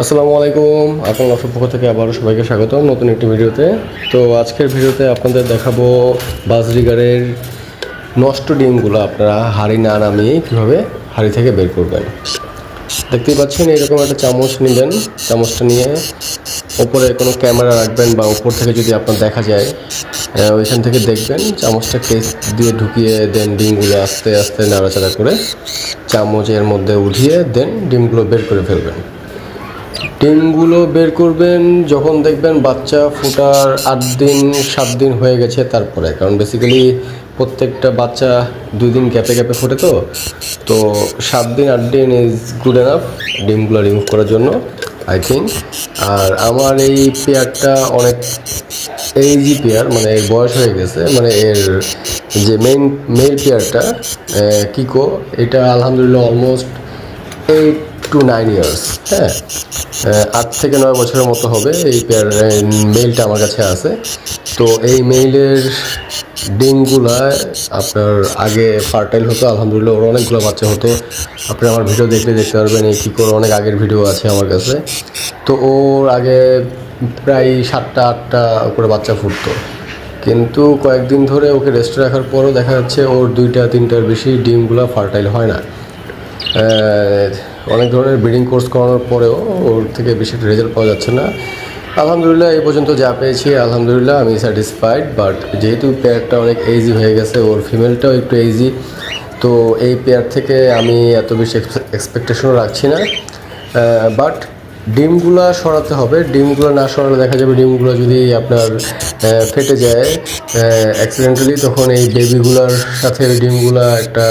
আসসালামু আলাইকুম। আপনার অসুখ পক্ষ থেকে আবারও সবাইকে স্বাগতম নতুন একটি ভিডিওতে। তো আজকের ভিডিওতে আপনাদের দেখাবো বাজরিগারের নষ্ট ডিমগুলো আপনারা হাড়ি না নামিয়ে কীভাবে হাড়ি থেকে বের করবেন। দেখতেই পাচ্ছেন এরকম একটা চামচ নেবেন। চামচটা নিয়ে ওপরে কোনো ক্যামেরা রাখবেন বা উপর থেকে যদি আপনার দেখা যায় ওইখান থেকে দেখবেন চামচটা কেস দিয়ে ঢুকিয়ে দেন ডিমগুলো আস্তে আস্তে নাড়াচাড়া করে। চামচের মধ্যে উঠিয়ে দেন ডিমগুলো বের করে ফেলবেন। ডিমগুলো বের করবেন, যখন দেখবেন বাচ্চা ফোটার আট দিন, সাত দিন হয়ে গেছে তারপরে। কারণ বেসিক্যালি প্রত্যেকটা বাচ্চা দুই দিন গ্যাপে গ্যাপে ফোটে তো। তো সাত দিন, আট দিন ইজ গুড এনাফ ডিমগুলো রিমুভ করার জন্য আই থিঙ্ক আর আমার এই পেয়ারটা অনেক এই এইজি পেয়ার মানে এর বয়স হয়ে গেছে মানে এর যে মেইন মেল পেয়ারটা কিকো এটা আলহামদুলিল্লাহ almost eight to nine years হ্যাঁ আট থেকে নয় বছরের মতো হবে এই পেয়ার মেইলটা আমার কাছে আছে। তো এই মেইলের ডিমগুলা আপনার আগে ফার্টাইল হতো, আলহামদুলিল্লাহ ওর অনেকগুলো বাচ্চা হতো। আপনি আমার ভিডিও দেখলে দেখতে পারবেন এই কী করে অনেক আগের ভিডিও আছে আমার কাছে। তো ওর আগে প্রায় সাতটা, আটটা করে বাচ্চা ফুটতো। কিন্তু কয়েকদিন ধরে ওকে রেস্টে রাখার পরও দেখা যাচ্ছে ওর দুইটা, তিনটার বেশি ডিমগুলো ফার্টাইল হয় না। অনেক ধরনের ব্রিডিং কোর্স করানোর পরেও ওর থেকে বেশি একটা রেজাল্ট পাওয়া যাচ্ছে না। আলহামদুলিল্লাহ, এই পর্যন্ত যা পেয়েছি, আলহামদুলিল্লাহ, আমি স্যাটিসফাইড বাট যেহেতু পেয়ারটা অনেক এইজি হয়ে গেছে, ওর ফিমেলটাও একটু এইজি তো এই পেয়ার থেকে আমি এত বেশি এক্সপেকটেশনও রাখছি না। বাট ডিমগুলো সরাতে হবে। ডিমগুলো না সরালে দেখা যাবে ডিমগুলো যদি আপনার ফেটে যায় অ্যাক্সিডেন্টালি তখন এই বেবিগুলোর সাথে ডিমগুলো একটা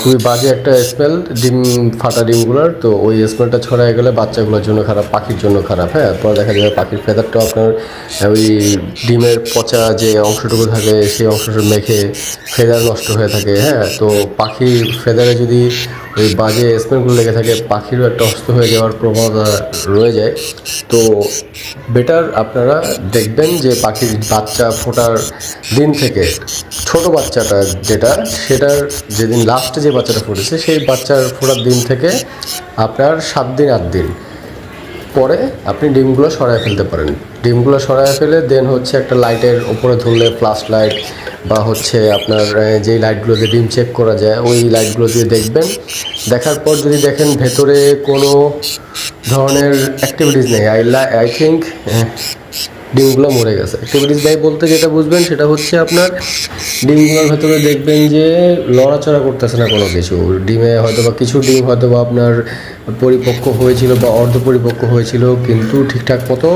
খুবই বাজে একটা স্মেল ডিম, ফাটা ডিমগুলোর। তো ওই স্মেলটা ছড়ায় গেলে বাচ্চাগুলোর জন্য খারাপ, পাখির জন্য খারাপ হ্যাঁ? পরে দেখা যাবে পাখির ফেদারটাও আপনার ওই ডিমের পচা যে অংশটুকু থাকে, সেই অংশটা মেখে ফেদার নষ্ট হয়ে থাকে হ্যাঁ? তো পাখির ফেদারে যদি ওই বাজে স্মেলগুলো লেগে থাকে, পাখিরও একটা অস্ত হয়ে যাওয়ার প্রবণতা রয়ে যায়। তো বেটার আপনারা দেখবেন যে পাখির বাচ্চা ফোটার দিন থেকে ছোট বাচ্চাটা যেটা, সেটার যেদিন লাস্টে যে বাচ্চাটা ফুটেছে, সেই বাচ্চার ফোটার দিন থেকে আপনার সাত দিন, আট দিন। পরে আপনি ডিমগুলো সরায় ফেলতে পারেন। ডিমগুলো সরায় ফেলে দেন হচ্ছে একটা লাইটের উপরে ধরলে ফ্লাশ লাইট বা হচ্ছে আপনার যেই লাইটগুলো দিয়ে ডিম চেক করা যায়, ওই লাইটগুলো দিয়ে দেখবেন। দেখার পর যদি দেখেন ভেতরে কোনো ধরনের অ্যাক্টিভিটিস নেই। আই আই থিঙ্ক ডিমগুলো মরে গেছে। অ্যাক্টিভিটিস নেই বলতে যেটা বুঝবেন সেটা হচ্ছে আপনার ডিমগুলোর ভেতরে দেখবেন যে লড়াচড়া করতেছে না কোনো কিছু। ডিমে হয়তো বা কিছু ডিম হয়তো বা আপনার পরিপক্ক হয়েছিল বা অর্ধ পরিপক্ক হয়েছিল, কিন্তু ঠিকঠাক মতো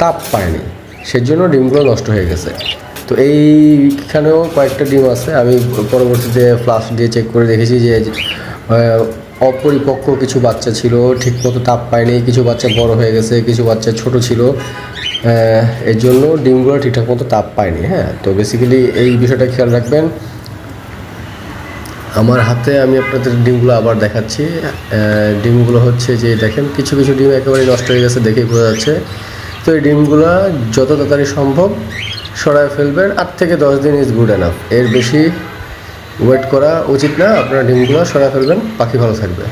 তাপ পায়নি। সেজন্য ডিমগুলো নষ্ট হয়ে গেছে। তো এইখানেও কয়েকটা ডিম আছে। আমি পরবর্তীতে ফ্লাশ দিয়ে চেক করে দেখেছি যে অপরিপক্ক কিছু বাচ্চা ছিল, ঠিকমতো তাপ পায়নি, কিছু বাচ্চা বড় হয়ে গেছে, কিছু বাচ্চা ছোট ছিল। এর জন্য ডিমগুলো ঠিকঠাক মতো তাপ পায়নি হ্যাঁ? তো বেসিক্যালি এই বিষয়টা খেয়াল রাখবেন। আমার হাতে আমি আপনাদের ডিমগুলো আবার দেখাচ্ছি। ডিমগুলো হচ্ছে যে দেখেন, কিছু কিছু ডিম একেবারে নষ্ট হয়ে গেছে দেখেই বোঝা যাচ্ছে। তো এই ডিমগুলো যত তাড়াতাড়ি সম্ভব সরায় ফেলবেন, আট থেকে দশ দিন ইজ গুড এনাফ এর বেশি ওয়েট করা উচিত না, আপনারা ডিমগুলো সরায় ফেলবেন, পাখি ভালো থাকবে।